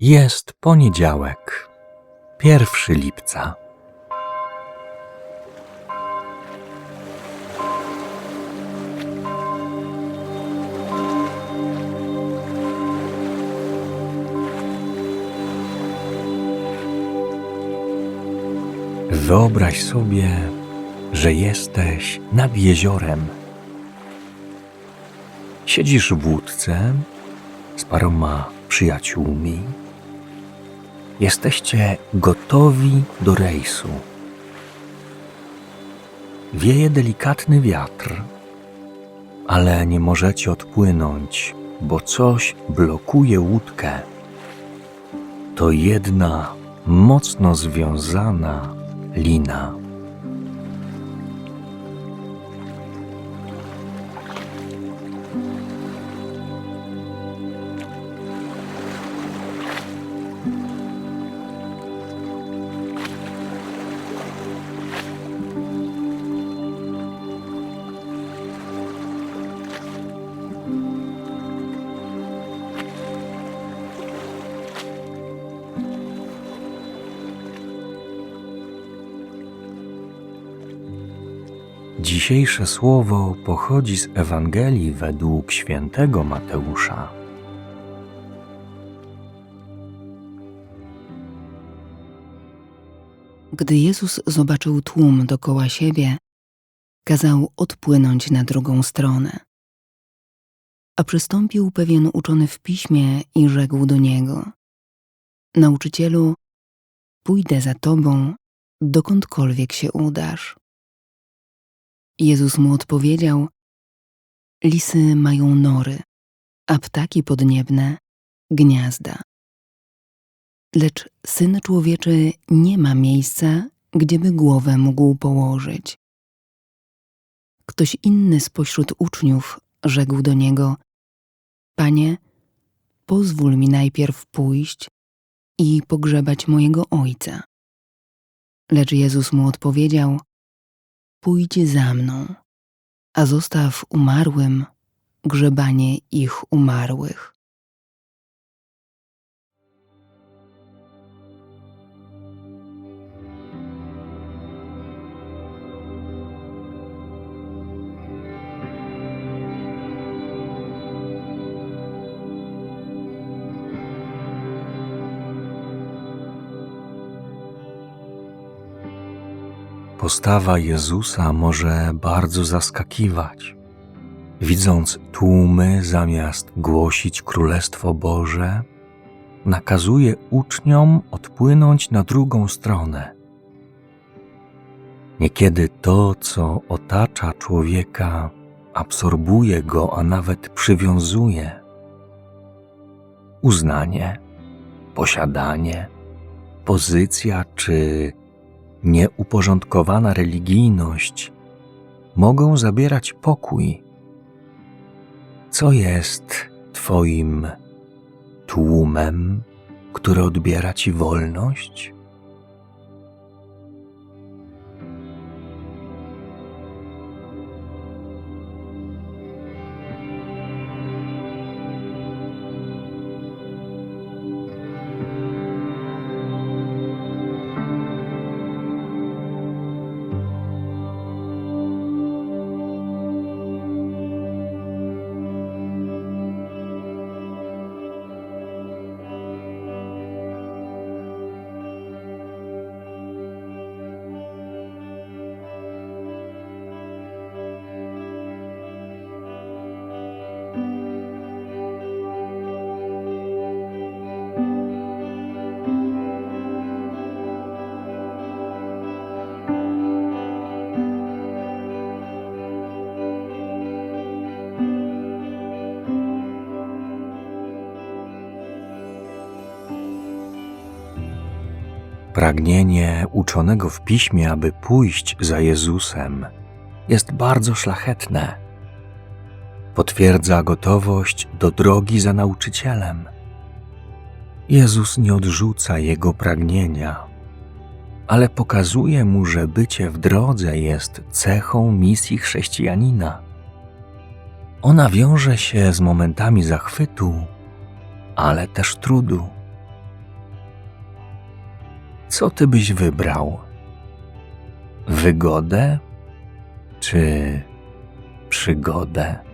Jest poniedziałek, pierwszy lipca. Wyobraź sobie, że jesteś nad jeziorem. Siedzisz w łódce z paroma przyjaciółmi. Jesteście gotowi do rejsu. Wieje delikatny wiatr, ale nie możecie odpłynąć, bo coś blokuje łódkę. To jedna mocno związana lina. Dzisiejsze słowo pochodzi z Ewangelii według świętego Mateusza. Gdy Jezus zobaczył tłum dokoła siebie, kazał odpłynąć na drugą stronę. A przystąpił pewien uczony w piśmie i rzekł do niego: Nauczycielu, pójdę za tobą, dokądkolwiek się udasz. Jezus mu odpowiedział: Lisy mają nory, a ptaki podniebne gniazda. Lecz syn człowieczy nie ma miejsca, gdzieby głowę mógł położyć. Ktoś inny spośród uczniów rzekł do niego: Panie, pozwól mi najpierw pójść i pogrzebać mojego ojca. Lecz Jezus mu odpowiedział: Pójdź za mną, a zostaw umarłym grzebanie ich umarłych. Postawa Jezusa może bardzo zaskakiwać. Widząc tłumy, zamiast głosić Królestwo Boże, nakazuje uczniom odpłynąć na drugą stronę. Niekiedy to, co otacza człowieka, absorbuje go, a nawet przywiązuje. Uznanie, posiadanie, pozycja czy nieuporządkowana religijność mogą zabierać pokój. Co jest Twoim tłumem, który odbiera Ci wolność? Pragnienie uczonego w piśmie, aby pójść za Jezusem, jest bardzo szlachetne. Potwierdza gotowość do drogi za nauczycielem. Jezus nie odrzuca jego pragnienia, ale pokazuje mu, że bycie w drodze jest cechą misji chrześcijanina. Ona wiąże się z momentami zachwytu, ale też trudu. Co ty byś wybrał? Wygodę czy przygodę?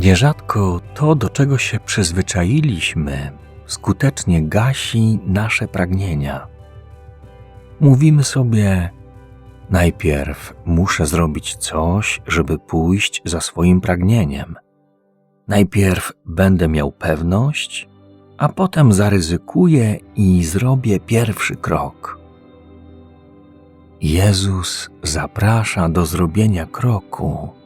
Nierzadko to, do czego się przyzwyczailiśmy, skutecznie gasi nasze pragnienia. Mówimy sobie, najpierw muszę zrobić coś, żeby pójść za swoim pragnieniem. Najpierw będę miał pewność, a potem zaryzykuję i zrobię pierwszy krok. Jezus zaprasza do zrobienia kroku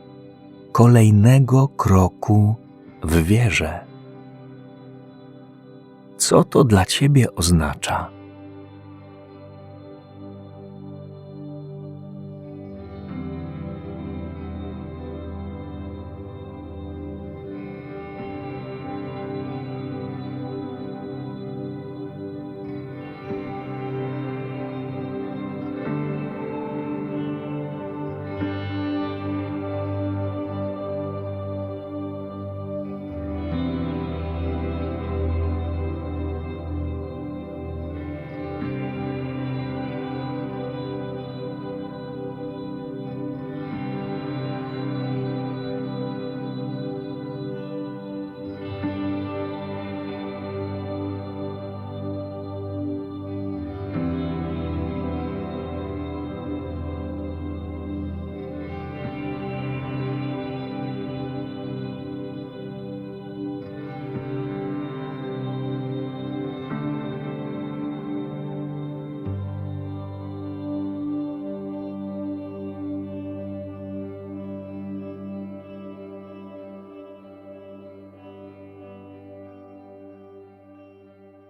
kolejnego kroku w wierze. Co to dla Ciebie oznacza?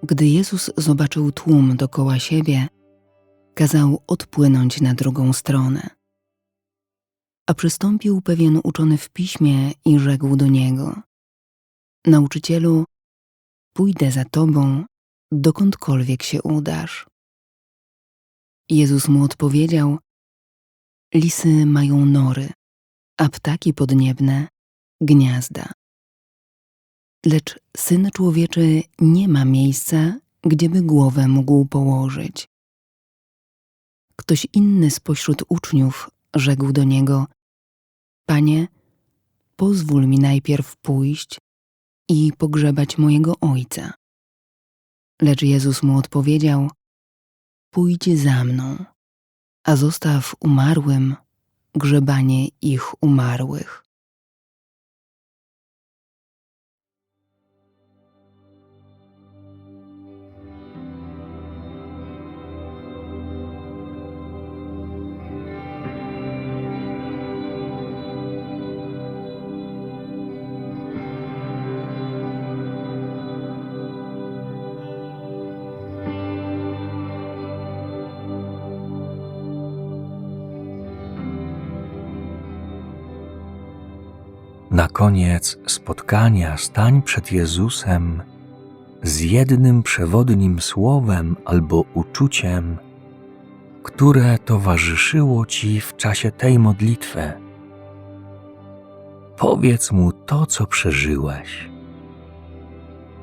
Gdy Jezus zobaczył tłum dokoła siebie, kazał odpłynąć na drugą stronę. A przystąpił pewien uczony w piśmie i rzekł do niego: Nauczycielu, pójdę za tobą, dokądkolwiek się udasz. Jezus mu odpowiedział: Lisy mają nory, a ptaki podniebne gniazda lecz syn człowieczy nie ma miejsca, gdzieby głowę mógł położyć. Ktoś inny spośród uczniów rzekł do niego: Panie, pozwól mi najpierw pójść i pogrzebać mojego ojca. Lecz Jezus mu odpowiedział: Pójdź za mną, a zostaw umarłym grzebanie ich umarłych. Na koniec spotkania stań przed Jezusem z jednym przewodnim słowem albo uczuciem, które towarzyszyło Ci w czasie tej modlitwy. Powiedz mu to, co przeżyłeś.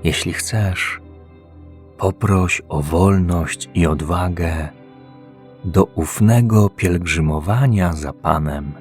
Jeśli chcesz, poproś o wolność i odwagę, do ufnego pielgrzymowania za Panem.